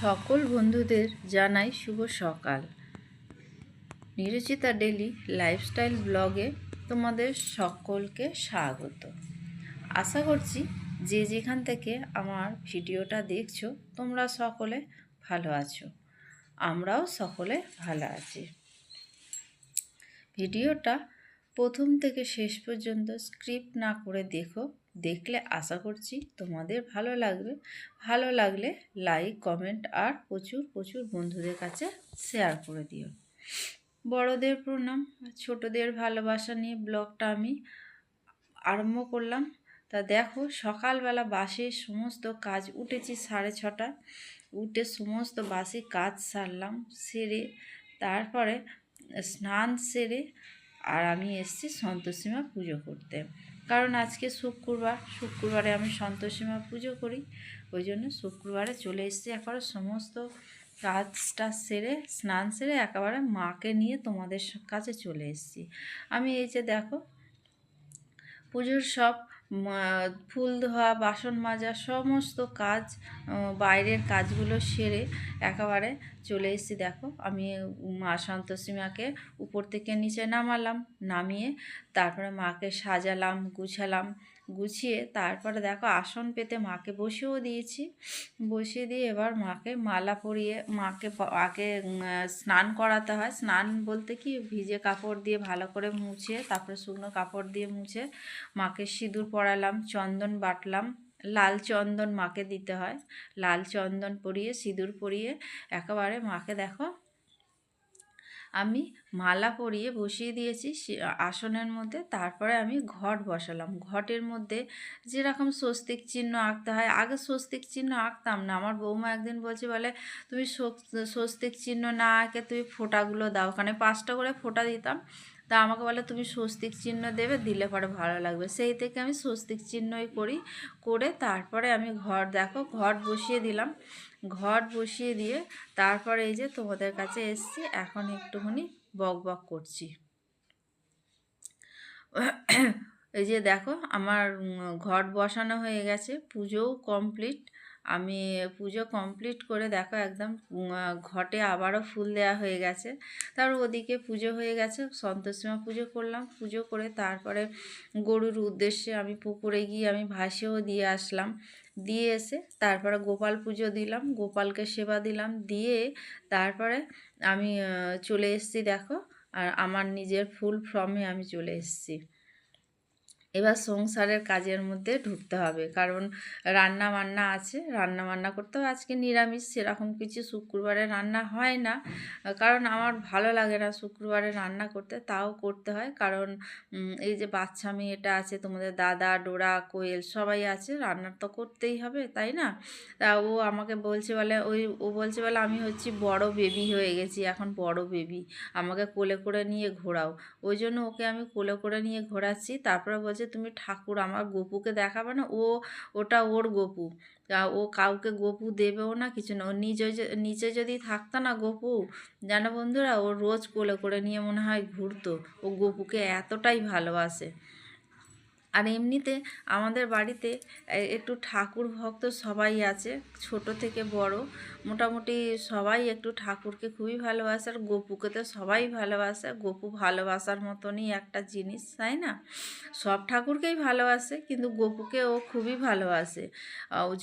সকল বন্ধুদের জানাই শুভ সকাল। নিরুচিতা ডেলি লাইফস্টাইল ব্লগে তোমাদের সকলকে স্বাগত। আশা করছি যে যেখান থেকে আমার ভিডিওটা দেখছ, তোমরা সকলে ভালো আছো। আমরাও সকলে ভালো আছি। ভিডিওটা প্রথম থেকে শেষ পর্যন্ত স্ক্রিপ্ট না করে দেখো দেখলে আশা করছি তোমাদের ভালো লাগবে। ভালো লাগলে লাইক কমেন্ট আর প্রচুর প্রচুর বন্ধুদের কাছে শেয়ার করে দিও। বড়দের প্রণাম, ছোটদের ভালোবাসা নিয়ে ব্লগটা আমি আরম্ভ করলাম। তা দেখো, সকালবেলা বাসে সমস্ত কাজ উঠেছি সাড়ে ছটা। উঠে সমস্ত বাসে কাজ সারলাম, সেরে তারপরে স্নান সেরে আর আমি এসেছি সন্তোষীমা পুজো করতে। কারণ আজকে শুক্রবার, শুক্রবারে আমি সন্তোষীমা পুজো করি, ওই জন্য শুক্রবারে চলে এসেছি একবারে সমস্ত কাজটা সেরে, স্নান সেরে একেবারে মাকে নিয়ে তোমাদের কাছে চলে এসেছি। আমি এই যে দেখো, পুজোর সব ফুল ধোয়া, বাসন মাজা, সমস্ত কাজ বাইরের কাজগুলো সেরে একেবারে চলে এসেছি। দেখো, আমি মা সন্তোষীমাকে উপর থেকে নিচে নামালাম, নামিয়ে তারপরে মাকে সাজালাম, গুছালাম। গুছিয়ে তারপরে দেখো আসন পেতে মাকে বসেও দিয়েছি। বসিয়ে দিয়ে এবার মাকে মালা পরিয়ে মাকে আগে স্নান করাতে হয়। স্নান বলতে কি? ভিজে কাপড় দিয়ে ভালো করে মুছে, তারপরে শুকনো কাপড় দিয়ে মুছে মাকে সিঁদুর পরালাম, চন্দন বাটলাম। লাল চন্দন মাকে দিতে হয়। লাল চন্দন পরিয়ে, সিঁদুর পরিয়ে একেবারে মাকে দেখো আমি মালা পরিয়ে বসিয়ে দিয়েছি আসনের মধ্যে, তারপরে আমি ঘট বসালাম। ঘটের মধ্যে যেরকম স্বস্তিক চিহ্ন আঁকতে হয়, আগে স্বস্তিক চিহ্ন আঁকতাম না। আমার বৌমা একদিন বলছে, বলে, তুমি স্বস্তিক চিহ্ন না আঁকে, তুমি ফোঁটাগুলো দাও। ওখানে পাঁচটা করে ফোঁটা দিতাম। তা আমাকে বলে, তুমি স্বস্তিক চিহ্ন দেবে, দিলে পরে ভালো লাগবে। সেই থেকে আমি স্বস্তিক চিহ্নই করি, করে তারপরে আমি ঘর, দেখো ঘট বসিয়ে দিলাম। ঘট বসিয়ে দিয়ে তারপরে এই যে তোমাদের কাছে এসছি, এখন একটুখানি বক বক করছি। এই যে দেখো, আমার ঘট বসানো হয়ে গেছে, পুজোও কমপ্লিট। আমি পুজো কমপ্লিট করে দেখো একদম ঘটে আবারও ফুল দেওয়া হয়ে গেছে। তারপর ওদিকে পুজো হয়ে গেছে সন্তোষীমা পুজো করলাম। পুজো করে তারপরে গরুর উদ্দেশ্যে আমি পুকুরে গিয়ে আমি ভাসেও দিয়ে আসলাম। দিয়ে এসে তারপরে গোপাল পুজো দিলাম, গোপালকে সেবা দিলাম। দিয়ে তারপরে আমি চলে এসেছি দেখো, আর আমার নিজের ফুল ফর্মে আমি চলে এসেছি। এবার সংসারের কাজের মধ্যে ঢুকতে হবে। কারণ রান্না বান্না আছে রান্না বান্না করতে হবে আজকে নিরামিষ, সেরকম কিছু শুক্রবারে রান্না হয় না। কারণ আমার ভালো লাগে না শুক্রবারে রান্না করতে, তাও করতে হয়। কারণ এই যে বাচ্চা মেয়েটা আছে, তোমাদের দাদা, ডোরা, কোয়েল সবাই আছে রান্না তো করতেই হবে, তাই না? তা ও আমাকে বলছে বলে, ওই, ও বলছে বলে, আমি হচ্ছি বড় বেবি হয়ে গেছি, এখন বড় বেবি আমাকে কোলে করে নিয়ে ঘোরাও। ওই জন্য ওকে আমি কোলে করে নিয়ে ঘোরাচ্ছি। তারপরে বলছে তুমি ঠাকুর আমার গপুকে দেখাবে না, ও, ওটা ওর গপু। ও কাউকে গপু দেবেও না, কিছু না। ও নিজে যে- নিচে যদি থাকতো না গপু, জানো বন্ধুরা, ও রোজ কোলে করে নিয়ে মনে হয় ঘুরতো। ও গপুকে এতটাই ভালোবাসে। আর এমনিতে আমাদের বাড়িতে একটু ঠাকুর ভক্ত সবাই আছে, ছোট থেকে বড়। মোটামুটি সবাই একটু ঠাকুরকে খুবই ভালোবাসে আর গপুকে তো সবাই ভালোবাসে। গপু ভালোবাসার মতনই একটা জিনিস, তাই না? সব ঠাকুরকেই ভালোবাসে, কিন্তু গপুকে ও খুবই ভালোবাসে।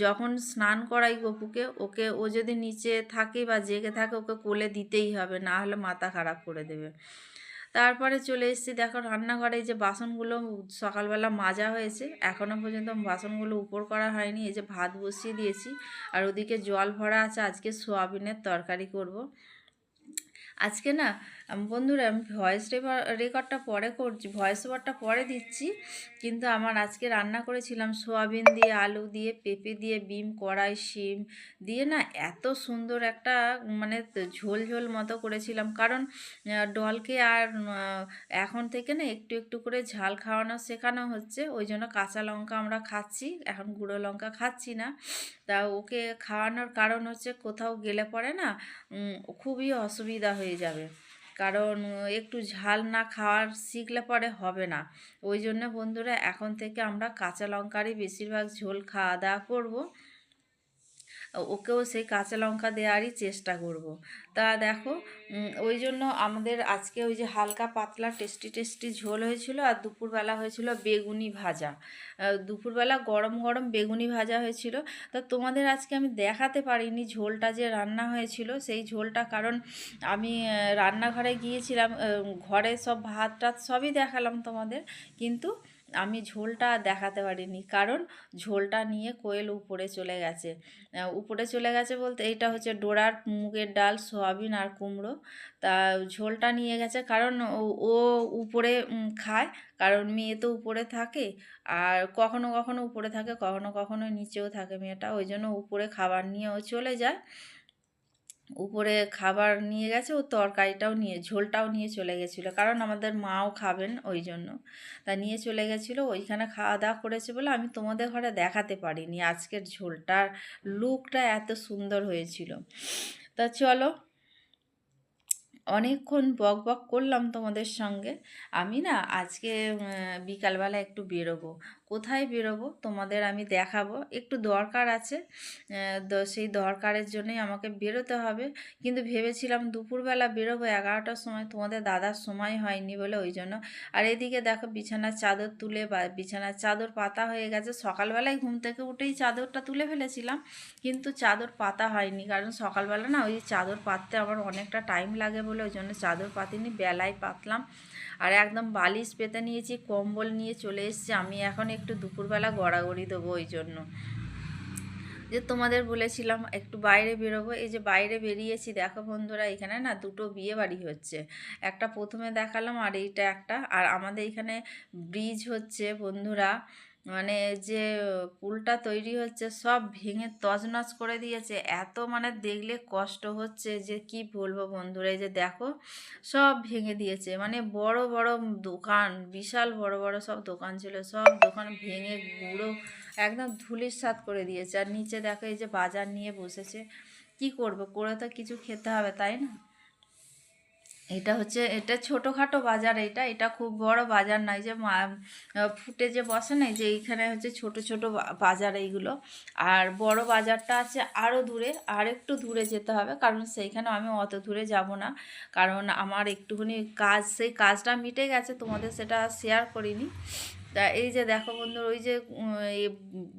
যখন স্নান করাই গপুকে, ওকে ও যদি নিচে থাকে বা জেগে থাকে, ওকে কোলে দিতেই হবে, না হলে মাথা খারাপ করে দেবে। তারপরে চলে এসেছি, দেখো রান্নাঘরে যে বাসনগুলো সকালবেলা মাজা হয়েছে এখনও পর্যন্ত বাসনগুলো উপর করা হয়নি, এই যে ভাত বসিয়ে দিয়েছি, আর ওদিকে জল ভরা আছে, আজকে সোয়াবিনের তরকারি করব। আজকে না বন্ধুরা আমি ভয়েস রেকর্ডটা পরে করছি ভয়েস ওভারটা পরে দিচ্ছি। কিন্তু আমার আজকে রান্না করেছিলাম সোয়াবিন দিয়ে, আলু দিয়ে, পেঁপে দিয়ে, বিম, কড়াই, শিম দিয়ে না এত সুন্দর একটা মানে ঝোল ঝোল মতো করেছিলাম। কারণ ডলকে আর এখন থেকে না একটু একটু করে ঝাল খাওয়ানো শেখানো হচ্ছে। ওই জন্য কাঁচা লঙ্কা আমরা খাচ্ছি, এখন গুঁড়ো লঙ্কা খাচ্ছি না। তা ওকে খাওয়ানোর কারণ হচ্ছে কোথাও গেলে পরে না খুবই অসুবিধা যাবে। কারণ, একটু ঝাল না খাওয়ার শিখলে পরে হবে না। ওই জন্য বন্ধুরা, এখন থেকে আমরা কাঁচা লঙ্কারই বেশিরভাগ ঝোল খাওয়া দাওয়া করব। ওকেও সেই কাঁচা লঙ্কা দেওয়ারই চেষ্টা করব। তা দেখো ওই জন্য আমাদের আজকে ওই যে হালকা পাতলা টেস্টি টেস্টি ঝোল হয়েছিল আর দুপুরবেলা হয়েছিল বেগুনি ভাজা। দুপুরবেলা গরম গরম বেগুনি ভাজা হয়েছিল। তা তোমাদের আজকে আমি দেখাতে পারিনি ঝোলটা যে রান্না হয়েছিল। সেই ঝোলটা কারণ আমি রান্নাঘরে গিয়েছিলাম ঘরে সব ভাত টাত সবই দেখালাম তোমাদের। কিন্তু আমি ঝোলটা দেখাতে পারিনি। কারণ ঝোলটা নিয়ে কোয়েল উপরে চলে গেছে। উপরে চলে গেছে বলতে এইটা হচ্ছে ডোরার মুগের ডাল, সোয়াবিন আর কুমড়ো। তা ঝোলটা নিয়ে গেছে কারণ ও- ও উপরে খায়। কারণ মেয়ে তো উপরে থাকে আর কখনো কখনো উপরে থাকে, কখনো কখনো নিচেও থাকে মেয়েটা। ওই জন্য উপরে খাবার নিয়ে ও চলে যায়। উপরে খাবার নিয়ে গেছে, ও তরকারিটাও নিয়ে, ঝোলটাও নিয়ে চলে গেছিল। কারণ আমাদের মাও খাবেন ওই জন্য। তা নিয়ে চলে গেছিল, ওইখানে খাওয়া দাওয়া করেছে বলে আমি তোমাদের ঘরে দেখাতে পারিনি। আজকের ঝোলটার লুকটা এত সুন্দর হয়েছিল। তা চলো অনেকক্ষণ বক বক করলাম তোমাদের সঙ্গে। আমি না আজকে বিকালবেলা একটু বেরোবো। কোথায় বেরোবো? তোমাদের আমি দেখাবো। একটু দরকার আছে দ- সেই দরকারের জন্যই আমাকে বেরোতে হবে। কিন্তু ভেবেছিলাম দুপুরবেলা বেরোবো, এগারোটার সময়। তোমাদের দাদার সময় হয়নি বলে ওই জন্য। আর এদিকে দেখো বিছানার চাদর তুলে বা, বিছানার চাদর পাতা হয়ে গেছে। সকালবেলায় ঘুম থেকে উঠেই চাদরটা তুলে ফেলেছিলাম। কিন্তু চাদর পাতা হয়নি। কারণ সকালবেলা না ওই চাদর পাততে আমার অনেকটা টাইম লাগে বলে ওই জন্য চাদর পাতিনি বেলায় পাতলাম। আর একদম বালিশ পেতে নিয়েছি, কম্বল নিয়ে চলে এসেছি। আমি এখন একটু দুপুরবেলা গড়াগড়ি দেবো ওই জন্য। যে তোমাদের বলেছিলাম, একটু বাইরে বেরোবো। এই যে বাইরে বেরিয়েছি, দেখো বন্ধুরা, এখানে না দুটো বিয়ে বাড়ি হচ্ছে। একটা প্রথমে দেখালাম আর এইটা একটা। আর আমাদের এখানে ব্রিজ হচ্ছে বন্ধুরা। মানে যে পুলটা তৈরি হচ্ছে সব ভেঙে তছনছ করে দিয়েছে। এত মানে দেখলে কষ্ট হচ্ছে যে কি বলব বন্ধুরা, এই যে দেখো সব ভেঙে দিয়েছে। মানে বড় বড় দোকান, বিশাল বড় বড় সব দোকান ছিল। সব দোকান ভেঙে গুঁড়ো একদম ধুলির সাত করে দিয়েছে। আর নিচে দেখো এই যে বাজার নিয়ে বসেছে। কি করব? করে তো কিছু খেতে হবে, তাই না? এটা হচ্ছে, এটা ছোটোখাটো বাজার এটা এটা খুব বড় বাজার নয় যে ফুটে যে বসে না যে এইখানে হচ্ছে ছোট ছোট বাজার এইগুলো। আর বড় বাজারটা আছে আরও দূরে, আর একটু দূরে যেতে হবে, কারণ সেইখানে আমি অত দূরে যাব না। কারণ আমার একটুখানি কাজ, সেই কাজটা মিটে গেছে, তোমাদের সেটা শেয়ার করিনি। তা এই যে দেখো বন্ধু, ওই যে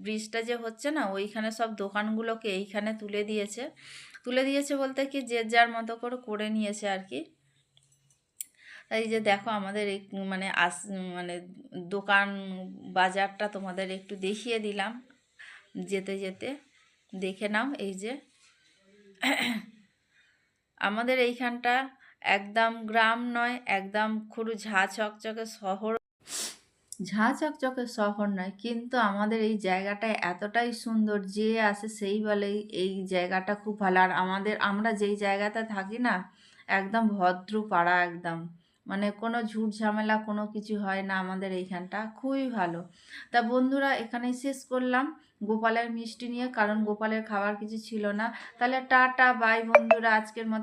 ব্রিজটা যে হচ্ছে না, ওইখানে সব দোকানগুলোকে এইখানে তুলে দিয়েছে। তুলে দিয়েছে বলতে কি, যে যার মতো করে করে নিয়েছে আর কি। এই যে দেখো আমাদের এই মানে আস মানে দোকান বাজারটা তোমাদের একটু দেখিয়ে দিলাম। যেতে যেতে দেখে নাও এই যে। আমাদের এইখানটা একদম গ্রাম নয়, একদম খুব ঝা চকচকে শহর। ঝাঁ চকচকে শহর নয়, কিন্তু আমাদের এই জায়গাটা এতটাই সুন্দর যে আসে সেই বলে এই জায়গাটা খুব ভালো। আর আমাদের, আমরা যেই জায়গাতে থাকি না, একদম ভদ্র পাড়া একদম। মানে কোনো ঝুট ঝামেলা কোনো কিছু হয় না আমাদের এইখানটা, খুবই ভালো। তা বন্ধুরা এখানেই শেষ করলাম গোপালের মিষ্টি নিয়ে, কারণ গোপালের খাবার কিছু ছিল না। তাহলে টাটা বাই বন্ধুরা, আজকের মতো।